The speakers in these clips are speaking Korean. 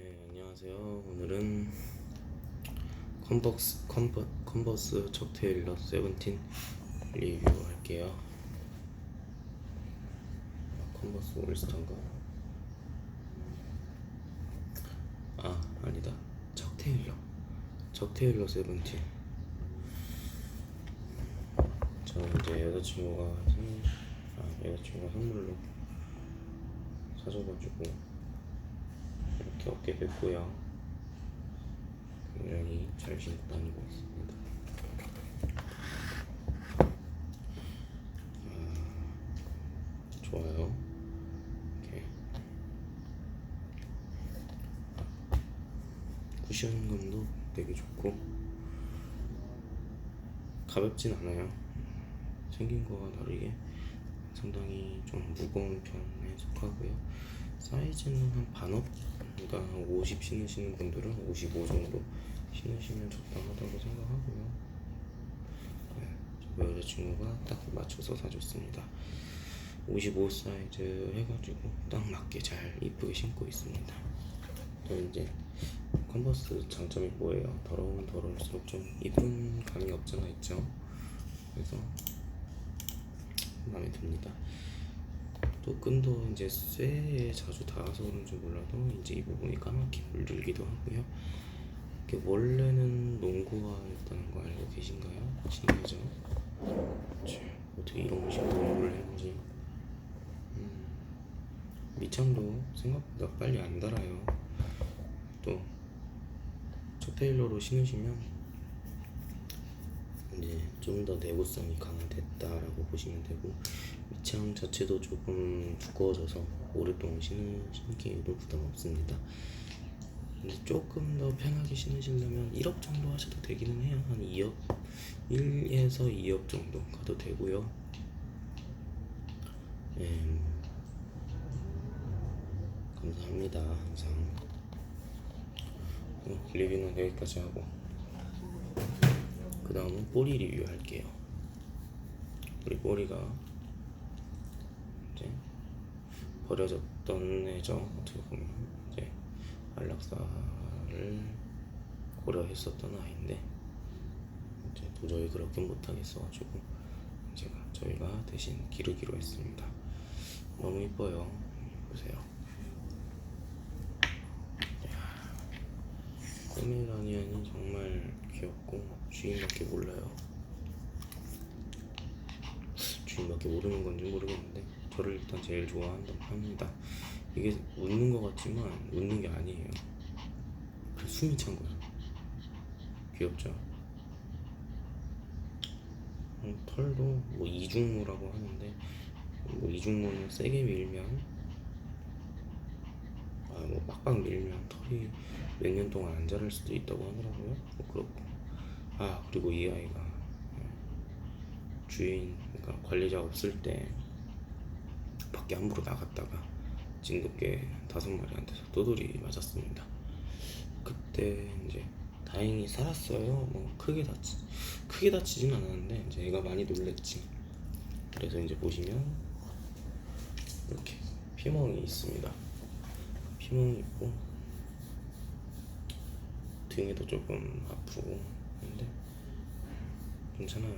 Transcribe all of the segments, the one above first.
네, 안녕하세요. 오늘은 컨버스 컨버, 컨버스 적테일러 세븐틴 리뷰할게요. 컨버스 올스타인가? 아, 아니다. 적테일러. 적테일러 세븐틴. 저는 이제 여자친구가 생일, 아, 여자친구가 선물로 사줘가지고 이렇게 얻게 됐고요. 굉장히 잘 신고 다니고 있습니다. 아, 좋아요. 이렇게 쿠션감도 되게 좋고 가볍진 않아요. 생긴 거와 다르게 상당히 좀 무거운 편에 속하고요. 사이즈는 한 반업, 그러니까 50 신으시는 분들은 55 정도 신으시면 적당하다고 생각하고요. 네, 저 여자친구가 딱 맞춰서 사줬습니다. 55 사이즈 해가지고 딱 맞게 잘 이쁘게 신고 있습니다. 또 이제 컨버스 장점이 뭐예요? 더러우면 더러울수록 좀 이쁜 감이 없잖아 있죠? 그래서 마음에 듭니다. 또 끈도 이제 쇠에 자주 닿아서 그런지 몰라도 이제 이 부분이 까맣게 물들기도 하고요. 이게 원래는 농구화였다는 거 알고 계신가요? 신기하죠? 참, 어떻게 이런 식으로 농구를 했는지 음, 밑창도 생각보다 빨리 안 달아요. 또 척테일러로 신으시면 이제 좀 더 내구성이 강화됐다라고 보시면 되고 밑창 자체도 조금 두꺼워져서 오랫동안 신기에도 부담 없습니다. 근데 조금 더 편하게 신으시려면 1업 정도 하셔도 되기는 해요. 한 2업, 1에서 2업 정도 가도 되고요. 음, 감사합니다. 항상. 어, 리뷰는 여기까지 하고 그 다음은 꼬리 리뷰 할게요. 우리 꼬리가 이제 버려졌던 애죠. 어떻게 보면 이제 안락사를 고려했었던 아이인데 이제 도저히 그렇게 못하겠어가지고 제가 저희가 대신 기르기로 했습니다. 너무 이뻐요. 보세요. 포메라니안이 정말 귀엽고 주인밖에 몰라요. 주인밖에 모르는 건지 모르겠는데 저를 일단 제일 좋아한다고 합니다. 이게 웃는 것 같지만 웃는 게 아니에요. 그래서 숨이 찬 거야. 귀엽죠? 음, 털도 뭐 이중모라고 하는데 뭐 이중모는 세게 밀면 아, 뭐 빡빡 밀면 털이 몇 년 동안 안 자랄 수도 있다고 하더라고요. 뭐 그렇고 아 그리고 이 아이가 음, 주인 그러니까 관리자 없을 때 밖에 함부로 나갔다가 진돗개 다섯 마리한테서 또돌이 맞았습니다. 그때 이제 다행히 살았어요. 뭐 크게 다치 크게 다치진 않았는데 이제 애가 많이 놀랬지. 그래서 이제 보시면 이렇게 피멍이 있습니다. 피멍이 있고 등에도 조금 아프고 근데 괜찮아요.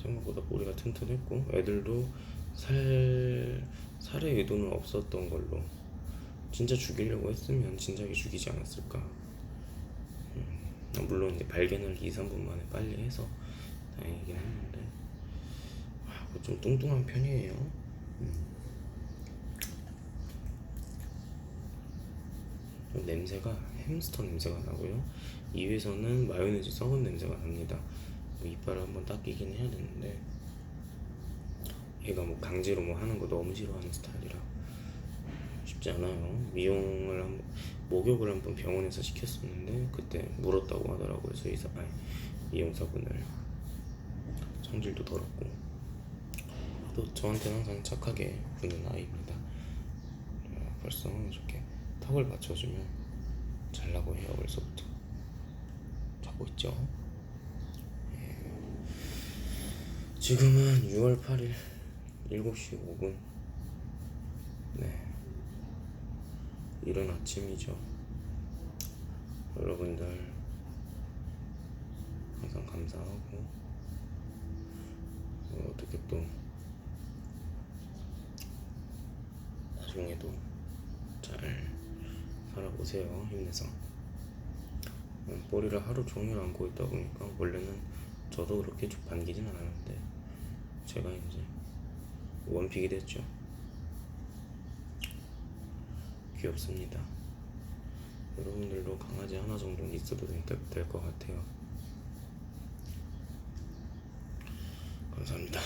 생각보다 머리가 튼튼했고 애들도 살 살의 의도는 없었던 걸로 진짜 죽이려고 했으면 진작에 죽이지 않았을까. 음, 물론 이제 발견을 2, 3분 만에 빨리 해서 다행이긴 했는데 아, 뭐좀 뚱뚱한 편이에요. 음. 냄새가 햄스터 냄새가 나고요. 이에서는 마요네즈 썩은 냄새가 납니다. 뭐 이빨을 한번 닦이긴 해야 되는데 얘가 뭐 강제로 뭐 하는 거 너무 싫어하는 스타일이라 쉽지 않아요. 미용을 한 목욕을 한번 병원에서 시켰었는데 그때 물었다고 하더라고요. 저희사 아니 미용사분을 성질도 더럽고 또 저한테는 항상 착하게 구는 아이입니다. 어, 벌써 이렇게 턱을 받쳐주면 잘라고 해요. 벌써부터 자고 있죠. 예. 지금은 6월 8일 7시 5분. 네. 이른 아침이죠. 여러분들 항상 감사하고 어, 어떻게 또 나중에도 잘 살아보세요. 힘내서. 음, 머리를 하루 종일 안고 있다 보니까 원래는 저도 그렇게 쭉 반기진 않았는데 제가 이제 원픽이 됐죠. 귀엽습니다. 여러분들도 강아지 하나 정도는 있어도 될 것 같아요. 감사합니다.